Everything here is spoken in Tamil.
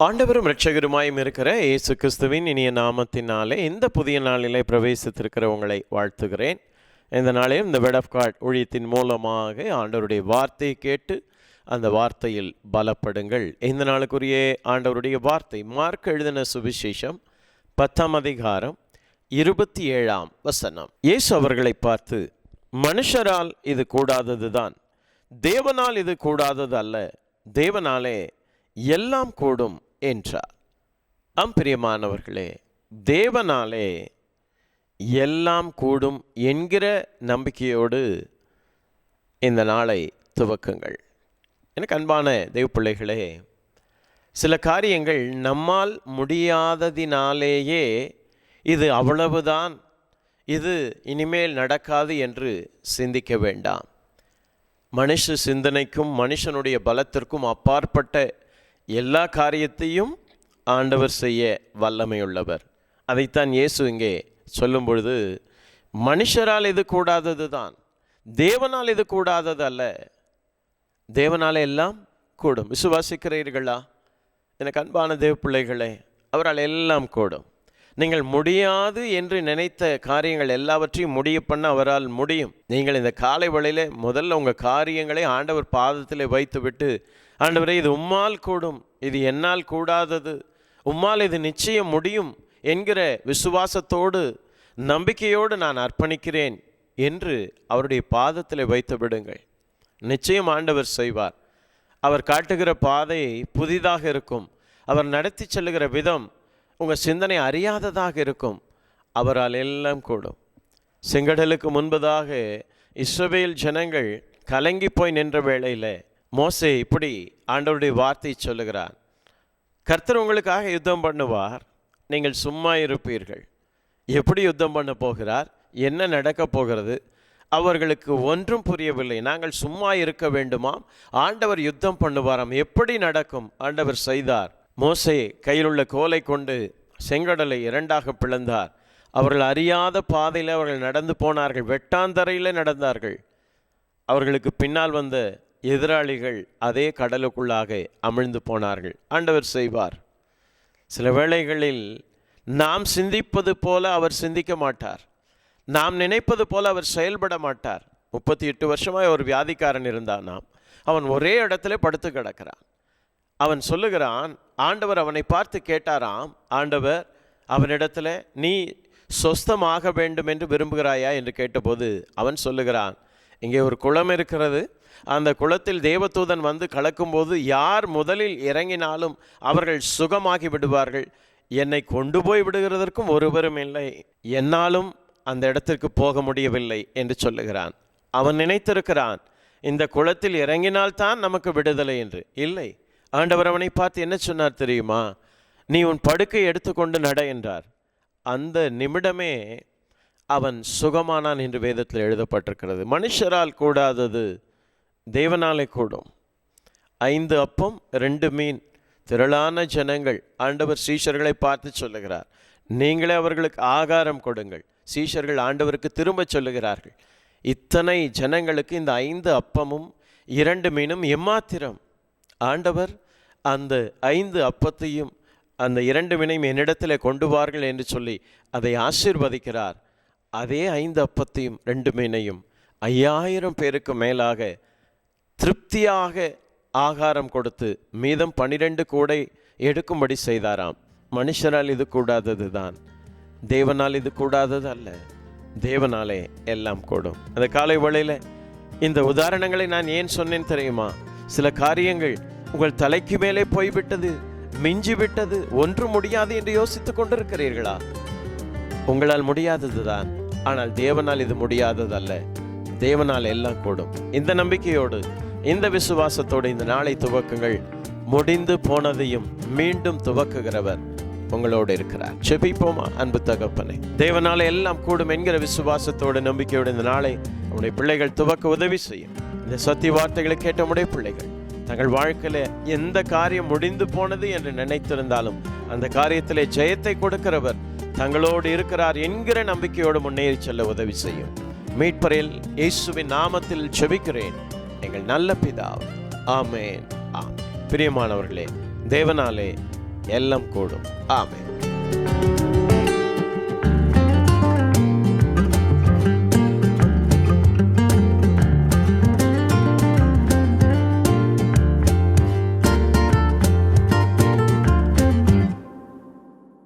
ஆண்டவரும் ரட்சகருமாயும் இருக்கிற இயேசு கிறிஸ்துவின் இனிய நாமத்தினாலே இந்த புதிய நாளிலே பிரவேசித்திருக்கிற உங்களை வாழ்த்துகிறேன். இந்த நாளையும் இந்த வெட் ஆஃப் காட் ஊழியத்தின் மூலமாக ஆண்டவருடைய வார்த்தையை கேட்டு அந்த வார்த்தையில் பலப்படுங்கள். இந்த நாளுக்குரிய ஆண்டவருடைய வார்த்தை மார்க் எழுதின சுவிசேஷம் பத்தாம் அதிகாரம் இருபத்தி ஏழாம் வசனம். இயேசு அவர்களை பார்த்து மனுஷரால் இது கூடாததுதான் தேவனால் இது கூடாதது அல்ல. தேவனாலே எல்லாம் கூடும் என்றார். அம்பிரியமானவர்களே தேவனாலே எல்லாம் கூடும் என்கிற நம்பிக்கையோடு இந்த நாளை துவக்குங்கள். எனக்கு அன்பான தெய்வ பிள்ளைகளே சில காரியங்கள் நம்மால் முடியாததினாலேயே இது அவ்வளவுதான். இது இனிமேல் நடக்காது என்று சிந்திக்க வேண்டாம். மனுஷ சிந்தனைக்கும் மனுஷனுடைய பலத்திற்கும் அப்பாற்பட்ட எல்லா காரியத்தையும் ஆண்டவர் செய்ய வல்லமையுள்ளவர். அதைத்தான் இயேசு இங்கே சொல்லும் பொழுது மனுஷரால் இது கூடாதது தான் தேவனால் இது கூடாதது அல்ல தேவனால எல்லாம் கூடும். விசுவாசிக்கிறீர்களா? எனக்கு அன்பான தேவ பிள்ளைகளே அவரால் எல்லாம் கூடும். நீங்கள் முடியாது என்று நினைத்த காரியங்கள் எல்லாவற்றையும் முடிய பண்ண அவரால் முடியும். நீங்கள் இந்த காலை வேளையில முதல்ல உங்கள் காரியங்களை ஆண்டவர் பாதத்தில் வைத்துவிட்டு ஆண்டவரை இது உம்மால் கூடும் இது என்னால் கூடாதது உம்மால் இது நிச்சயம் முடியும் என்கிற விசுவாசத்தோடு நம்பிக்கையோடு நான் அர்ப்பணிக்கிறேன் என்று அவருடைய பாதத்தில் வைத்து விடுங்கள் நிச்சயம் ஆண்டவர் செய்வார். அவர் காட்டுகிற பாதை புதிதாக இருக்கும். அவர் நடத்தி செல்லுகிற விதம் உங்கள் சிந்தனை அறியாததாக இருக்கும். அவரால் எல்லாம் கூடும். செங்கடலுக்கு முன்பதாக இஸ்ரவேல் ஜனங்கள் கலங்கி போய் நின்ற வேளையில் மோசே இப்படி ஆண்டவருடைய வார்த்தை சொல்லுகிறார். கர்த்தர் உங்களுக்காக யுத்தம் பண்ணுவார். நீங்கள் சும்மா இருப்பீர்கள். எப்படி யுத்தம் பண்ண போகிறார்? என்ன நடக்கப் போகிறது? அவர்களுக்கு ஒன்றும் புரியவில்லை. நாங்கள் சும்மா இருக்க வேண்டுமாம் ஆண்டவர் யுத்தம் பண்ணுவாராம். எப்படி நடக்கும்? ஆண்டவர் செய்தார். மோசே கையில் உள்ள கோலை கொண்டு செங்கடலை இரண்டாக பிளந்தார். அவர்கள் அறியாத பாதையில் அவர்கள் நடந்து போனார்கள். வெட்டாந்தரையில் நடந்தார்கள். அவர்களுக்கு பின்னால் வந்த எதிராளிகள் அதே கடலுக்குள்ளாக அமிழ்ந்து போனார்கள். ஆண்டவர் செய்வார். சில வேளைகளில் நாம் சிந்திப்பது போல அவர் சிந்திக்க மாட்டார். நாம் நினைப்பது போல அவர் செயல்பட மாட்டார். முப்பத்தி எட்டு வருஷமாக ஒரு வியாதிக்காரன் இருந்தானாம் அவன் ஒரே இடத்துல படுத்து கிடக்கிறான். அவன் சொல்லுகிறான் ஆண்டவர் அவனை பார்த்து கேட்டாராம் ஆண்டவர் அவனிடத்தில் நீ சொஸ்தமாக வேண்டும் என்று விரும்புகிறாயா? என்று கேட்டபோது அவன் சொல்லுகிறான் இங்கே ஒரு குளம் இருக்கிறது. அந்த குளத்தில் தேவதூதன் வந்து கலக்கும்போது யார் முதலில் இறங்கினாலும் அவர்கள் சுகமாகி விடுவார்கள். என்னை கொண்டு போய் விடுகிறதற்கும் ஒருவரும் இல்லை. என்னாலும் அந்த இடத்திற்கு போக முடியவில்லை என்று சொல்லுகிறான். அவன் நினைத்திருக்கிறான் இந்த குளத்தில் இறங்கினால்தான் நமக்கு விடுதலை என்று. இல்லை. ஆண்டவர் அவனை பார்த்து என்ன சொன்னார் தெரியுமா? நீ உன் படுக்கை எடுத்துக்கொண்டு நட என்றார். அந்த நிமிடமே அவன் சுகமானான் என்று வேதத்தில் எழுதப்பட்டிருக்கிறது. மனுஷரால் கூடாதது தேவனாலே கூடும். ஐந்து அப்பம் ரெண்டு மீன் திரளான ஜனங்கள். ஆண்டவர் சீஷர்களை பார்த்து சொல்லுகிறார் நீங்களே அவர்களுக்கு ஆகாரம் கொடுங்கள். சீஷர்கள் ஆண்டவருக்கு திரும்ப சொல்லுகிறார்கள். இத்தனை ஜனங்களுக்கு இந்த ஐந்து அப்பமும் இரண்டு மீனும் எம்மாத்திரம். ஆண்டவர் அந்த ஐந்து அப்பத்தையும் அந்த இரண்டு மீனையும் என்னிடத்தில் கொண்டு வார்கள் என்று சொல்லி அதை ஆசீர்வதிக்கிறார். அதே ஐந்து அப்பத்தையும் ரெண்டு மீனையும் ஐயாயிரம் பேருக்கு மேலாக திருப்தியாக ஆகாரம் கொடுத்து மீதம் பனிரெண்டு கூடை எடுக்கும்படி செய்தாராம். மனுஷரால் இது கூடாதது தான் தேவனால் இது கூடாதது அல்ல தேவனாலே எல்லாம் கூடும். அந்த காலை வேளையில் இந்த உதாரணங்களை நான் ஏன் சொன்னேன் தெரியுமா? சில காரியங்கள் உங்கள் தலைக்கு மேலே போய்விட்டது மிஞ்சி விட்டது ஒன்று முடியாது என்று யோசித்துக் கொண்டிருக்கிறீர்களா? உங்களால் முடியாதது தான். ஆனால் தேவனால் இது முடியாதது அல்ல தேவனால் எல்லாம் கூடும். இந்த நம்பிக்கையோடு இந்த விசுவாசத்தோடு இந்த நாளை துவக்குங்கள். முடிந்து போனதையும் மீண்டும் துவக்குகிறவர் உங்களோடு இருக்கிறார். செபிப்போமா அன்பு தகப்பனே. தேவனால எல்லாம் கூடும் என்கிற விசுவாசத்தோட நம்பிக்கையோடு இந்த நாளை உடைய பிள்ளைகள் துவக்க உதவி செய்யும். இந்த சத்திய வார்த்தைகளை கேட்ட உடைய பிள்ளைகள் தங்கள் வாழ்க்கையில எந்த காரியம் முடிந்து போனது என்று நினைத்திருந்தாலும் அந்த காரியத்திலே ஜெயத்தை கொடுக்கிறவர் தங்களோடு இருக்கிறார் என்கிற நம்பிக்கையோடு முன்னேறி செல்ல உதவி செய்யும். மீட்பரில் இயேசுவின் நாமத்தில் செபிக்கிறேன் எங்கள் நல்ல பிதா ஆமேன். ஆம் பிரியமானவர்களே தேவனாலே எல்லாம் கூடும். ஆமே